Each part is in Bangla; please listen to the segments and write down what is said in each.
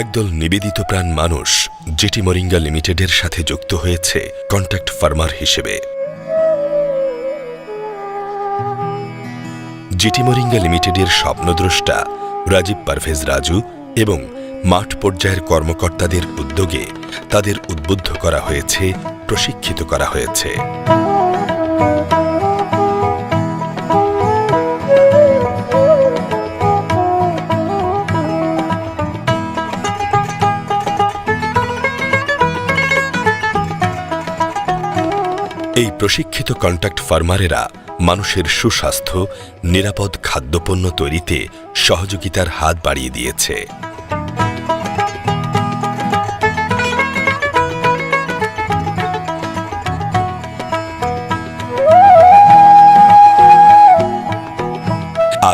একদল নিবেদিত প্রাণ মানুষ জেটি মরিঙ্গা লিমিটেডের সাথে যুক্ত হয়েছে কন্ট্যাক্ট ফার্মার হিসেবে। জিটি মরিঙ্গা লিমিটেডের স্বপ্নদ্রষ্টা রাজীব পারভেজ রাজু এবং মাঠ পর্যায়ের কর্মকর্তাদের উদ্যোগে তাদের উদ্বুদ্ধ করা হয়েছে, প্রশিক্ষিত করা হয়েছে। এই প্রশিক্ষিত কন্ট্যাক্ট ফার্মারেরা মানুষের সুস্বাস্থ্য, নিরাপদ খাদ্যপণ্য তৈরিতে সহযোগিতার হাত বাড়িয়ে দিয়েছে।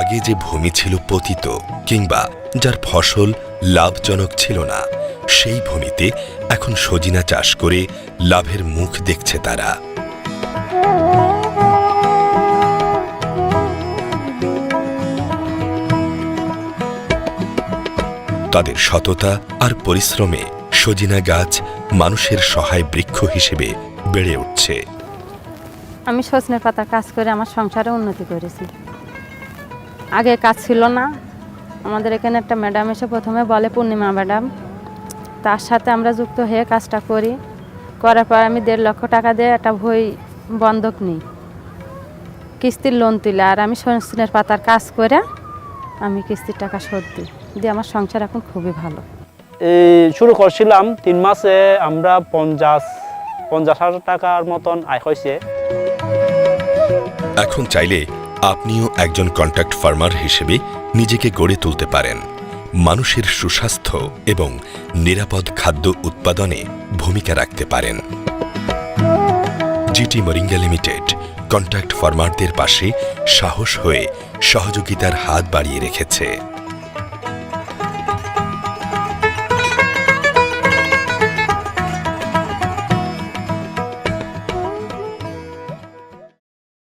আগে যে ভূমি ছিল পতিত কিংবা যার ফসল লাভজনক ছিল না, সেই ভূমিতে এখন সজিনা চাষ করে লাভের মুখ দেখছে তারা। তাদের সততা আর পরিশ্রমে সজিনা গাছ মানুষের সহায় বৃক্ষ হিসেবে বেড়ে উঠছে। আমি সজনের পাতার কাজ করে আমার সংসারে উন্নতি করেছি। আগে কাজ ছিল না। আমাদের এখানে একটা ম্যাডাম এসে প্রথমে বলে, পূর্ণিমা ম্যাডাম, তার সাথে আমরা যুক্ত হয়ে কাজটা করি। করার পর আমি দেড় লক্ষ টাকা দিয়ে একটা বই বন্ধক নিই। কিস্তির লোন তুলে আর আমি সজনের পাতার কাজ করে আমি কিস্তির টাকা শোধ দিই। দিয়ে আমার সংসার এখন খুবই ভালো। এই শুরু করছিলাম তিন মাসে আমরা পঞ্চাশ পঞ্চাশ হাজার টাকার মতন আয় হয়েছে। এখন চাইলে আপনিও একজন কন্ট্রাক্ট ফার্মার হিসেবে নিজেকে গড়ে তুলতে পারেন। মানুষের সুস্বাস্থ্য এবং নিরাপদ খাদ্য উৎপাদনে ভূমিকা রাখতে পারেন। GT Moringa Limited. কন্ট্যাক্ট ফার্মারদের পাশে সাহস হয়ে সহযোগিতার হাত বাড়িয়ে রেখেছে।